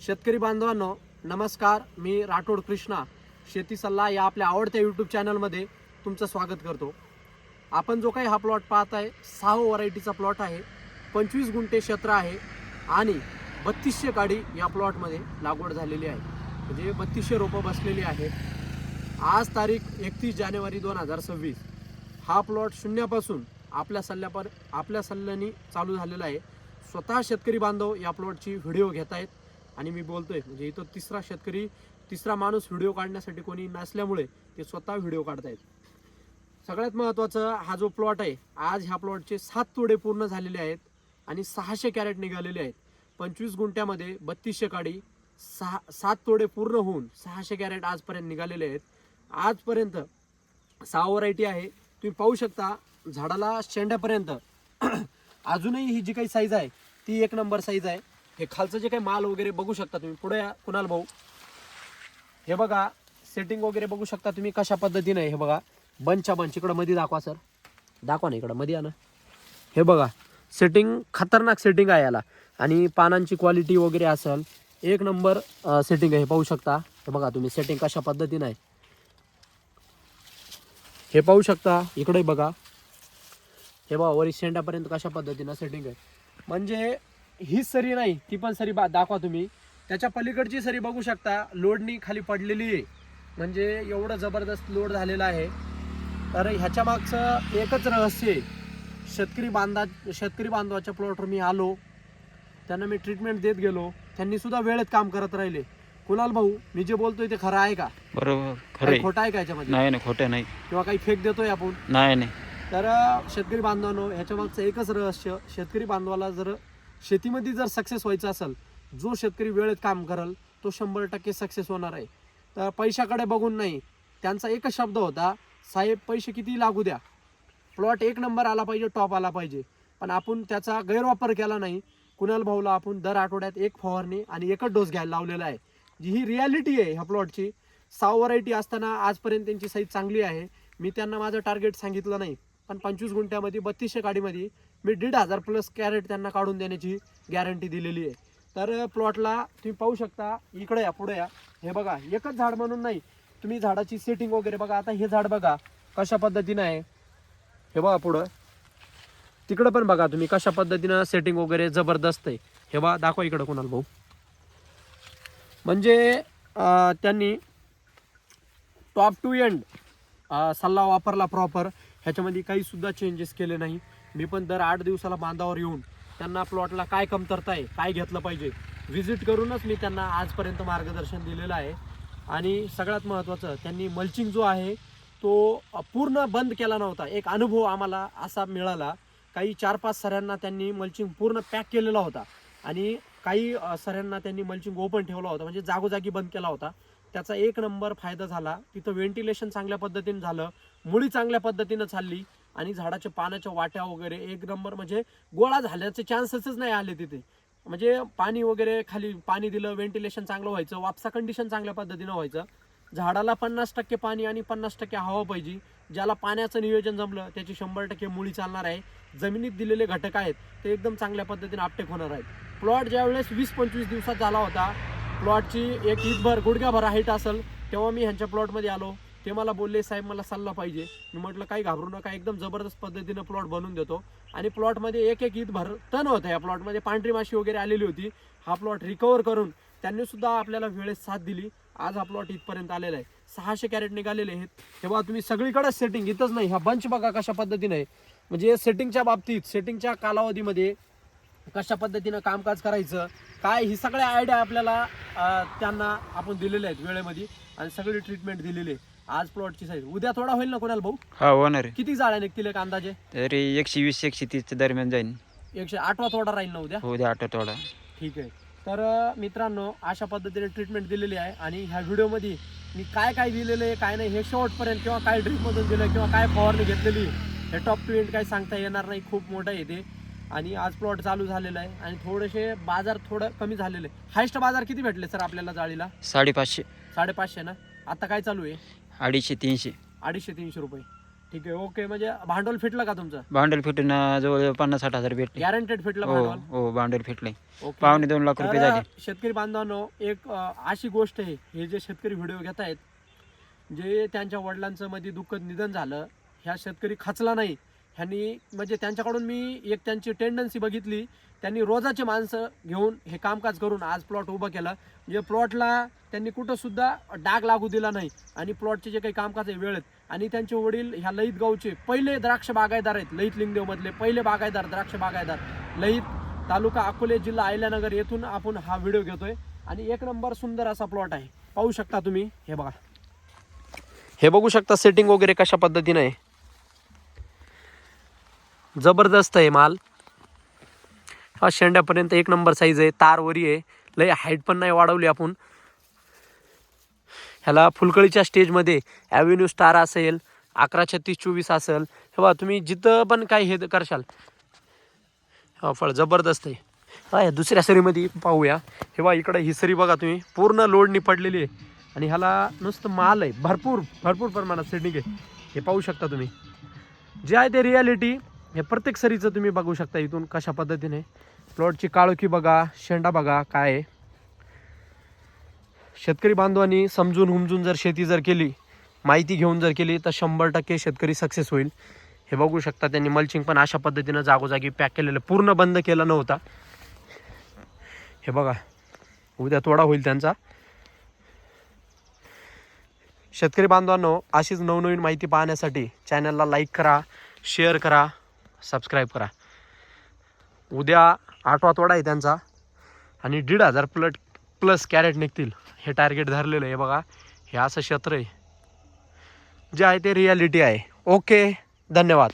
शेतकरी बांधवांनो नमस्कार. मी राठोड कृष्णा. शेती सल्ला या आपल्या आवडत्या यूट्यूब चॅनलमध्ये तुमचं स्वागत करतो. आपण जो काही हा प्लॉट पाहत आहे सहा व्हरायटीचा प्लॉट आहे पंचवीस गुंठे क्षेत्र आहे आणि बत्तीसशे गाडी या प्लॉटमध्ये लागवड झालेली आहे. म्हणजे बत्तीसशे रोपं बसलेली आहेत. आज तारीख एकतीस जानेवारी दोन हजार सव्वीस. हा प्लॉट शून्यापासून आपल्या सल्ल्यापर आपल्या सल्ल्याने चालू झालेला आहे. स्वतः शेतकरी बांधव या प्लॉटची व्हिडिओ घेत आहेत. आणि मी बोलतोय म्हणजे इथं तिसरा शेतकरी तिसरा माणूस व्हिडिओ काढण्यासाठी कोणी नसल्यामुळे ते स्वतः व्हिडिओ काढतायत. सगळ्यात महत्त्वाचं हा जो प्लॉट आहे आज ह्या प्लॉटचे सात तोडे पूर्ण झालेले आहेत आणि सहाशे कॅरेट निघालेले आहेत. पंचवीस गुंठ्यामध्ये बत्तीसशे काडी सहा सात तोडे पूर्ण होऊन सहाशे कॅरेट आजपर्यंत निघालेले आहेत. आजपर्यंत सहा व्हरायटी आहे. तुम्ही पाहू शकता झाडाला शेंड्यापर्यंत अजूनही ही जी काही साईज आहे ती एक नंबर साईज आहे. हे खालचं जे काही माल वगैरे बघू शकता तुम्ही पुढे या कुणाल भाऊ. हे बघा सेटिंग वगैरे बघू शकता तुम्ही कशा पद्धतीने हे बघा. बंचच्या बंच इकडं मध्ये दाखवा सर. दाखवा ना इकडं मध्ये या ना. हे बघा सेटिंग खतरनाक सेटिंग आहे याला. आणि पानांची क्वालिटी वगैरे असेल एक नंबर सेटिंग आहे हे पाहू शकता. हे बघा तुम्ही सेटिंग कशा पद्धतीने आहे. हे पाहू शकता इकडे बघा. हे बघा वरी शेंडापर्यंत कशा पद्धतीनं सेटिंग आहे. म्हणजे हीच सरी नाही ती पण सरी बा दाखवा तुम्ही. त्याच्या पलीकडची सरी बघू शकता. लोडनी खाली पडलेली आहे. म्हणजे एवढं जबरदस्त लोड झालेला आहे. तर ह्याच्या मागचं एकच रहस्य आहे. शेतकरी बांधा शेतकरी बांधवाच्या प्लॉटवर मी आलो. त्यांना मी ट्रीटमेंट देत गेलो. त्यांनी सुद्धा वेळेत काम करत राहिले. कुणाल भाऊ मी जे बोलतोय ते खरं आहे का? बरोबर खोटं आहे का याच्यामध्ये? नाही ना खोटं नाही. किंवा काही फेक देतोय आपण? नाही नाही. तर शेतकरी बांधवांनो ह्याच्या मागचं एकच रहस्य शेतकरी बांधवाला जर शेतीमध्ये जर सक्सेस व्हायचं असेल जो शेतकरी वेळेत काम करल तो शंभर टक्के सक्सेस होणार आहे. तर पैशाकडे बघून नाही त्यांचा एकच शब्द होता साहेब पैसे किती लागू द्या. प्लॉट एक नंबर आला पाहिजे टॉप आला पाहिजे. पण आपण त्याचा गैरवापर केला नाही. कुणाल भाऊला आपण दर आठवड्यात एक फवारणी आणि एकच डोस घ्यायला लावलेला आहे. जी ही रियालिटी आहे ह्या प्लॉटची सहा व्हरायटी असताना आजपर्यंत त्यांची साईज चांगली आहे. मी त्यांना माझं टार्गेट सांगितलं नाही. पण पंचवीस गुंठ्यामध्ये बत्तीसशे गाडीमध्ये मी दीड हजार प्लस कॅरेट त्यांना काढून देण्याची गॅरंटी दिलेली आहे. तर प्लॉटला तुम्ही पाहू शकता इकडे या पुढे या. हे बघा एकच झाड म्हणून नाही. तुम्ही झाडाची सेटिंग वगैरे बघा. आता हे झाड बघा कशा पद्धतीनं आहे? हे बघा पुढं. तिकडं पण बघा तुम्ही कशा पद्धतीनं सेटिंग वगैरे जबरदस्त आहे. हे बघा दाखवा इकडं कोणाला भाऊ म्हणजे त्यांनी टॉप टू एंड सल्ला वापरला प्रॉपर ह्याच्यामध्ये काही सुद्धा चेंजेस केले नाही. मी पण दर आठ दिवसाला बांधावर येऊन त्यांना प्लॉटला काय कमतरता आहे काय घेतलं पाहिजे व्हिजिट करूनच मी त्यांना आजपर्यंत मार्गदर्शन दिलेलं आहे. आणि सगळ्यात महत्त्वाचं त्यांनी मल्चिंग जो आहे तो पूर्ण बंद केला नव्हता. एक अनुभव आम्हाला असा मिळाला काही चार पाच सऱ्यांना त्यांनी मल्चिंग पूर्ण पॅक केलेला होता. आणि काही सऱ्यांना त्यांनी मल्चिंग ओपन ठेवला होता म्हणजे जागोजागी बंद केला होता. त्याचा एक नंबर फायदा झाला तिथं व्हेंटिलेशन चांगल्या पद्धतीने झालं मुळी चांगल्या पद्धतीनं चालली आणि झाडाच्या पाण्याच्या वाट्या वगैरे एक नंबर म्हणजे गोळा झाल्याचे चान्सेसच नाही आले तिथे. म्हणजे पाणी वगैरे खाली पाणी दिलं व्हेंटिलेशन चांगलं व्हायचं वापसा कंडिशन चांगल्या पद्धतीनं व्हायचं. झाडाला पन्नास टक्के पाणी आणि पन्नास टक्के हवा पाहिजे. ज्याला पाण्याचं नियोजन जमलं त्याची शंभर टक्के मुळी चालणार आहे. जमिनीत दिलेले घटक आहेत ते एकदम चांगल्या पद्धतीने आपटेक होणार आहेत. प्लॉट ज्यावेळेस वीस पंचवीस दिवसात झाला होता प्लॉटची एक ईदभर गुडघ्याभर हाईट असेल तेव्हा मी ह्यांच्या प्लॉटमध्ये आलो. ते मला बोलले साहेब मला सल्ला पाहिजे. मी म्हटलं काही घाबरू नका एकदम जबरदस्त पद्धतीनं प्लॉट बनवून देतो. आणि प्लॉटमध्ये एक एक ईद भर तण होतं या प्लॉटमध्ये पांढरी माशी वगैरे आलेली होती. हा प्लॉट रिकवर करून त्यांनी सुद्धा आपल्याला वेळेत साथ दिली. आज हा प्लॉट इथपर्यंत आलेला आहे. सहाशे कॅरेट निघालेले आहेत. तेव्हा तुम्ही सगळीकडे सेटिंग इथंच नाही. हा बंच बघा कशा पद्धतीने आहे. म्हणजे सेटिंगच्या बाबतीत सेटिंगच्या कालावधीमध्ये कशा पद्धतीनं कामकाज करायचं काय ही सगळ्या आयडिया आपल्याला त्यांना आपण दिलेल्या आहेत वेळेमध्ये. आणि सगळी ट्रीटमेंट दिलेली आहे. आज प्लॉटची साईज उद्या थोडा होईल ना कोणाला भाऊ? हा होणार आहे. किती जाळ्या निघतील एक अंदाजे? तरी एकशे वीस एकशे तीसच्या दरम्यान जाईन. एकशे आठवा थोडा राहील ना उद्या? हो द्या आठवडा ठीक आहे. तर अं, मित्रांनो अशा पद्धतीने ट्रीटमेंट दिलेली आहे आणि ह्या व्हिडिओमध्ये मी काय काय दिलेलं आहे काय नाही हे शेवटपर्यंत किंवा काय ड्रिपमधून दिलं किंवा काय फवारणी घेतलेली हे टॉप टू एंड काही सांगता येणार नाही. खूप मोठं आहे ते. आणि आज प्लॉट चालू झालेला आहे आणि थोडेसे बाजार थोडं कमी झालेले. हायस्ट बाजार किती भेटले सर आपल्याला जाळीला? साडेपाचशे. साडेपाचशे ना? आता काय चालू आहे? अडीचशे तीनशे. अडीचशे तीनशे रुपये. ठीक आहे ओके. म्हणजे भांडवल फिटलं का तुमचं? भांडवल फिटून अं, जवळ पन्नास साठ हजार भेटले. गॅरंटेड फिटलं हो भांडवल? हो भांडवल फिटले ओके. पावणे दोन लाख रुपये तर झाले. शेतकरी बांधवांनो एक अ, अशी गोष्ट आहे हे जे शेतकरी व्हिडिओ घेत आहेत जे त्यांच्या वडिलांचं मध्ये दुःखद निधन झालं ह्या शेतकरी खचला नाही. ह्यांनी म्हणजे त्यांच्याकडून मी एक त्यांची टेंडन्सी बघितली त्यांनी रोजाचे माणसं घेऊन हे कामकाज करून आज प्लॉट उभं केलं. म्हणजे प्लॉटला त्यांनी कुठं सुद्धा डाग लागू दिला नाही. आणि प्लॉटचे जे काही कामकाज आहे वेळेत. आणि त्यांचे वडील ह्या लईत गावचे पहिले द्राक्ष बागायदार आहेत लईत लिंगदेवमधले पहिले बागायदार द्राक्ष बागायदार लईत तालुका अकोले जिल्हा अहिल्यानगर येथून आपण हा व्हिडिओ घेतोय. आणि एक नंबर सुंदर असा प्लॉट आहे. पाहू शकता तुम्ही हे बघा. हे बघू शकता सेटिंग वगैरे कशा पद्धतीने आहे. जबरदस्त आहे माल. हा शेंड्यापर्यंत एक नंबर साईज आहे. तार वरी आहे. लय हाईट पण नाही वाढवली आपण. ह्याला फुलकळीच्या स्टेजमध्ये ॲव्हेन्यू स्टार असेल अकरा छत्तीस चोवीस असेल. हे बा तुम्ही जिथं पण काय हे करशाल. हा फळ जबरदस्त आहे. हा या दुसऱ्या सरीमध्ये पाहूया. हे बा इकडं ही सरी बघा तुम्ही. पूर्ण लोडनी पडलेली आहे. आणि ह्याला नुसतं माल आहे. भरपूर भरपूर प्रमाणात सिडनिक आहे. हे पाहू शकता तुम्ही. जे आहे ते रियालिटी हे प्रत्येक सरीचं तुम्ही बघू शकता इथून कशा पद्धतीने. प्लॉटची काळोखी बघा शेंडा बघा काय आहे. शेतकरी बांधवांनी समजून हुमजून जर शेती जर केली माहिती घेऊन जर केली तर शंभर टक्के शेतकरी सक्सेस होईल. हे बघू शकता त्यांनी मल्चिंग पण अशा पद्धतीनं जागोजागी पॅक केलेलं पूर्ण बंद केला नव्हता. हे बघा उद्या तोडा होईल त्यांचा. शेतकरी बांधवांनो अशीच नवनवीन माहिती पाहण्यासाठी चॅनलला लाईक करा शेअर करा. सबस्क्राईब करा. उद्या आठवा तोडा आहे त्यांचा. आणि दीड हजार प्लट प्लस कॅरेट निघतील. हे टार्गेट धरलेलं आहे बघा. हे असं क्षेत्र आहे. जे आहे ते रियालिटी आहे. ओके. धन्यवाद.